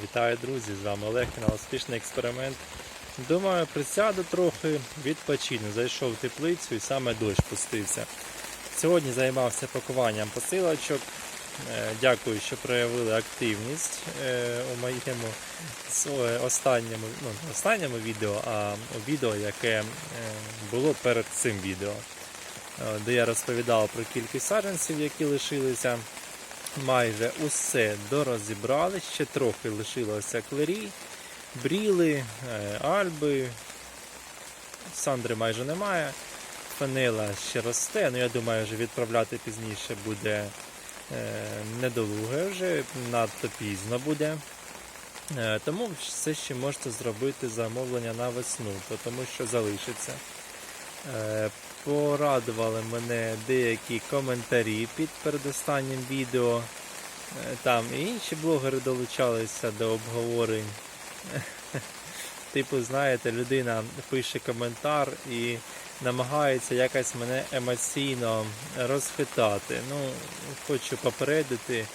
Вітаю, друзі! З вами Олег, канал Успішний експеримент. Думаю, присяду трохи, відпочину. Зайшов в теплицю і саме дощ пустився. Сьогодні займався пакуванням посилочок. Е, Дякую, що проявили активність е, у моєму е, останньому, ну, останньому відео, а відео, яке було перед цим відео, де я розповідав про кількість саджанців, які лишилися майже усе дорозібрали, ще трохи лишилося клері, бріли, е, альби, сандри майже немає. Фанела ще росте, ну я думаю, вже відправляти пізніше буде е, недолуге вже, надто пізно буде. Е, Тому все ще можете зробити замовлення на весну, тому що залишиться. Е, Порадували мене деякі коментарі під передостаннім відео. Е, Там і інші блогери долучалися до обговорень. Типу, знаєте, людина пише коментар і намагається якось мене емоційно розхитати. Ну, хочу попередити,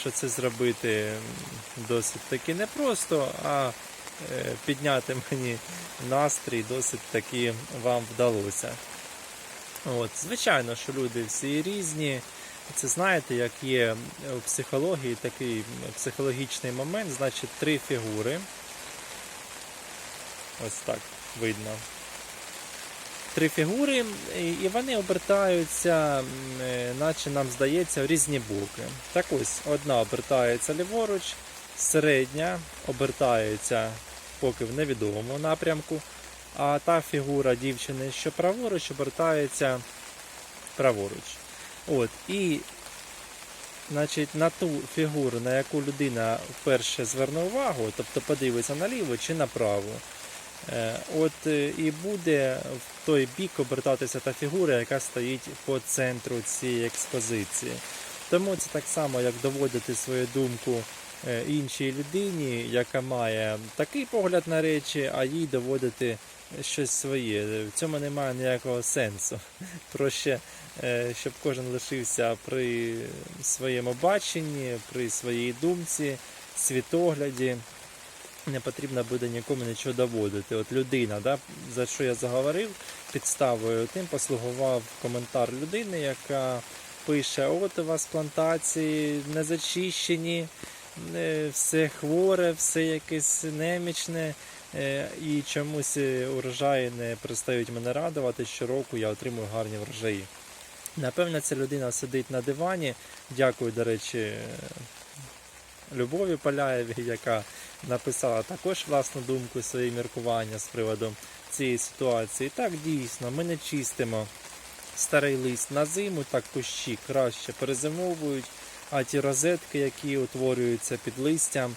що це зробити досить таки непросто, а підняти мені настрій досить таки вам вдалося. От, звичайно, що люди всі різні. Це знаєте, як є в психології такий психологічний момент, значить, три фігури. Ось так видно. Три фігури, і і вони обертаються, е, наче нам здається, в різні боки. Так ось, одна обертається ліворуч, середня обертається поки в невідомому напрямку, а та фігура дівчини, що праворуч, обертається праворуч. От, і значить, на ту фігуру, на яку людина вперше зверне увагу, тобто подивиться наліво чи направо, е, от е, і буде в той бік обертатися та фігура, яка стоїть по центру цієї експозиції. Тому це так само, як доводити свою думку іншій людині, яка має такий погляд на речі, а їй доводити щось своє. В цьому немає ніякого сенсу. Проще, е, щоб кожен лишився при своєму баченні, при своїй думці, світогляді. Не потрібно буде нікому нічого доводити. От людина, да, за що я заговорив, підставою тим послугував коментар людини, яка пише: от у вас плантації не зачищені, е, все хворе, все якесь немічне. Е, І чомусь е, урожаї не перестають мене радувати. Щороку я отримую гарні врожаї. Напевно, ця людина сидить на дивані. Дякую, до речі, е, Любові Поляєвій, яка написала також власну думку, свої міркування з приводу цієї ситуації. Так, дійсно, ми не чистимо старий лист на зиму, так кущі краще перезимовують, а ті розетки, які утворюються під листям,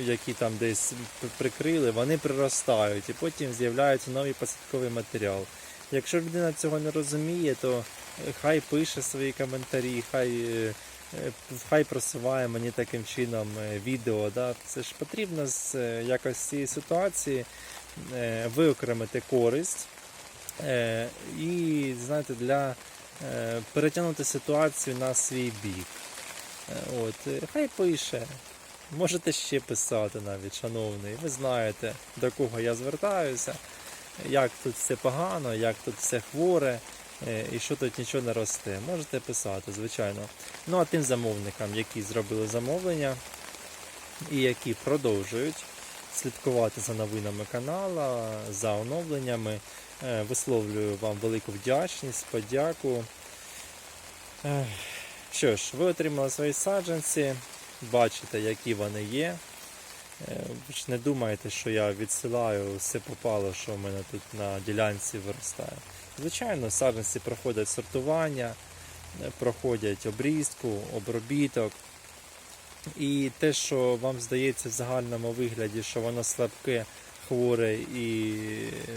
які там десь прикрили, вони приростають і потім з'являється новий посадковий матеріал. Якщо людина цього не розуміє, то е, хай пише свої коментарі, хай, е, е, хай просуває мені таким чином відео. Да? Це ж потрібно з якось цієї ситуації виокремити користь і знаєте, для перетягнути ситуацію на свій бік. Е, От, е, хай пише. Можете ще писати навіть, шановний. Ви знаєте, до кого я звертаюся, як тут все погано, як тут все хворе, е, і що тут нічого не росте. Можете писати, звичайно. Ну а тим замовникам, які зробили замовлення і які продовжують слідкувати за новинами каналу, за оновленнями, висловлюю вам велику вдячність, подяку. Що ж, ви отримали свої саджанці, бачите, які вони є. Е, Ви ж не думайте, що я відсилаю все попало, що в мене тут на ділянці виростає. Звичайно, саджанці проходять сортування, е, проходять обрізку, обробіток. І те, що вам здається в загальному вигляді, що воно слабке, хворе і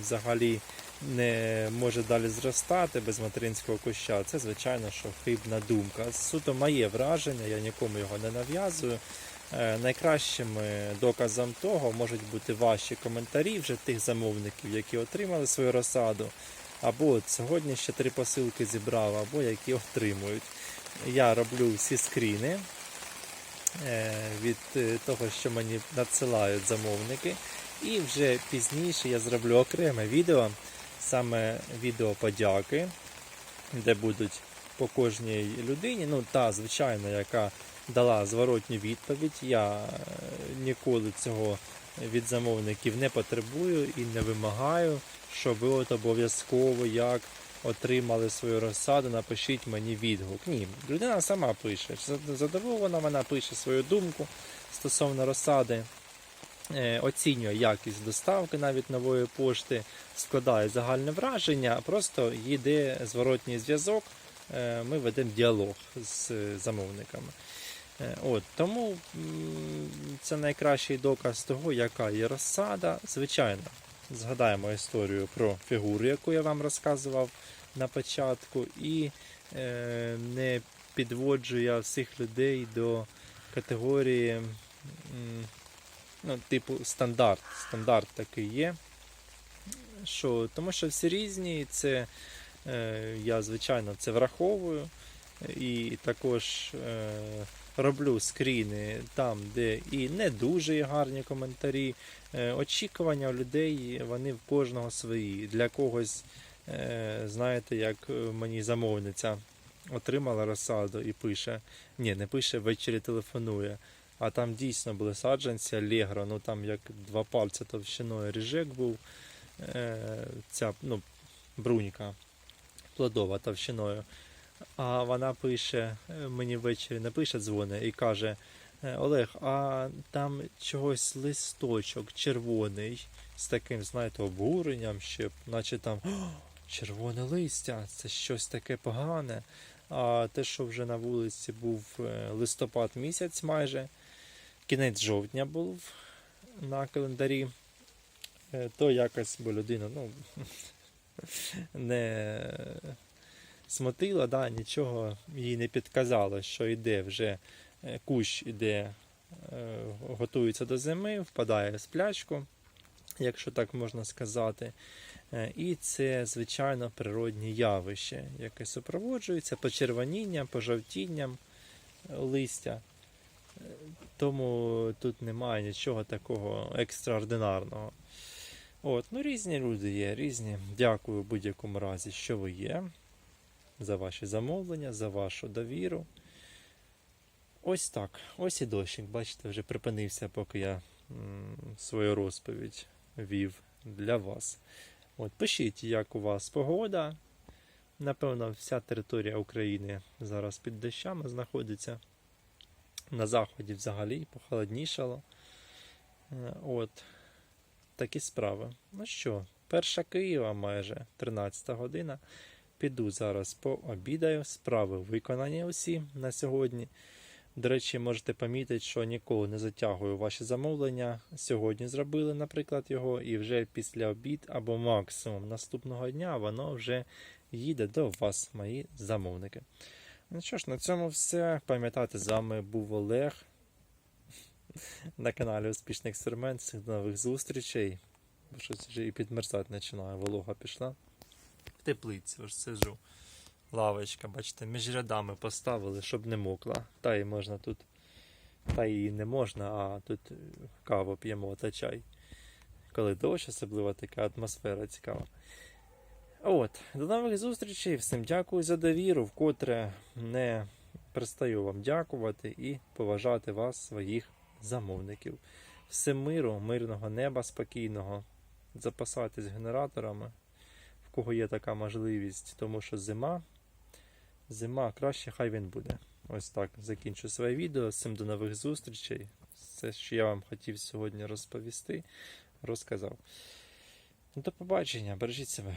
взагалі не може далі зростати без материнського куща, це звичайно, що хибна думка. Суто моє враження, я нікому його не нав'язую. Е, Найкращим е, доказом того можуть бути ваші коментарі вже тих замовників, які отримали свою розсаду, або от сьогодні ще три посилки зібрав, або які отримують. Я роблю всі скріни е, від того, що мені надсилають замовники. І вже пізніше я зроблю окреме відео, саме відео подяки, де будуть по кожній людині, ну та звичайно, яка дала зворотню відповідь. Я е, ніколи цього від замовників не потребую і не вимагаю, що ви от обов'язково як отримали свою розсаду, напишіть мені відгук. Ні, людина сама пише. Задоволена вона пише свою думку стосовно розсади. Е, Оцінює якість доставки навіть нової пошти, складає загальне враження, просто йде зворотній зв'язок, е, ми ведемо діалог з замовниками. Е, От, тому це найкращий доказ того, яка є розсада. Звичайно, згадаємо історію про фігуру, яку я вам розказував на початку, і е, не підводжу я всіх людей до категорії, ну, типу, стандарт. Стандарт такий є. Що, тому що всі різні, це е, я, звичайно, це враховую. І також е, роблю скріни там, де і не дуже гарні коментарі. Е, очікування у людей вони в кожного свої. Для когось, е, знаєте, як мені замовниця отримала розсаду і пише. Ні, не пише, ввечері телефонує. А там дійсно були саджанці Allegro, ну там як два пальця товщиною ріжек був. Е, ця ну, брунька плодова товщиною. А вона пише, е, мені ввечері не пише, дзвони і каже: «Е, Олег, а там чогось листочок червоний з таким, знаєте, обуренням, ще, наче там червоне листя, це щось таке погане. А те, що вже на вулиці був листопад місяць майже, кінець жовтня був на календарі, е, то якось бо людина ну, не смутила, да, нічого їй не підказало, що йде вже е, кущ іде, е, готується до зими, впадає в сплячку, якщо так можна сказати. І це, звичайно, природні явище, яке супроводжується почервонінням, пожовтінням листя. Тому тут немає нічого такого екстраординарного. От, ну різні люди є, різні. Дякую в будь-якому разі, що ви є за ваші замовлення, за вашу довіру. Ось так. Ось і дощик, бачите, вже припинився, поки я свою розповідь вів для вас. От, пишіть, як у вас погода. Напевно, вся територія України зараз під дощами знаходиться. На заході взагалі похолоднішало. Е, От. Такі справи. Ну що, перша Києва майже 13 година. Піду зараз пообідаю. Справи виконані усі на сьогодні. До речі, можете помітити, що ніколи не затягую ваші замовлення. Сьогодні зробили, наприклад, його, і вже після обід або максимум наступного дня воно вже їде до вас, мої замовники. Ну що ж, на цьому все. Пам'ятайте, з вами був Олег на каналі Успішний експеримент. Всіх нових зустрічей. Бо щось вже і підмерзати починає, волога пішла. В теплиці ось сижу. Лавочка, бачите, між рядами поставили, щоб не мокла. Та і можна тут. Та і не можна, а тут каву п'ємо та чай. Коли дощ, особливо така атмосфера цікава. От, до нових зустрічей. Всім дякую за довіру, вкотре не перестаю вам дякувати і поважати вас, своїх замовників. Всім миру, мирного неба спокійного. Запасайтесь генераторами, в кого є така можливість, тому що зима. Зима краще, хай він буде. Ось так закінчу своє відео. Всім до нових зустрічей. Все, що я вам хотів сьогодні розповісти, розказав. До побачення, бережіть себе.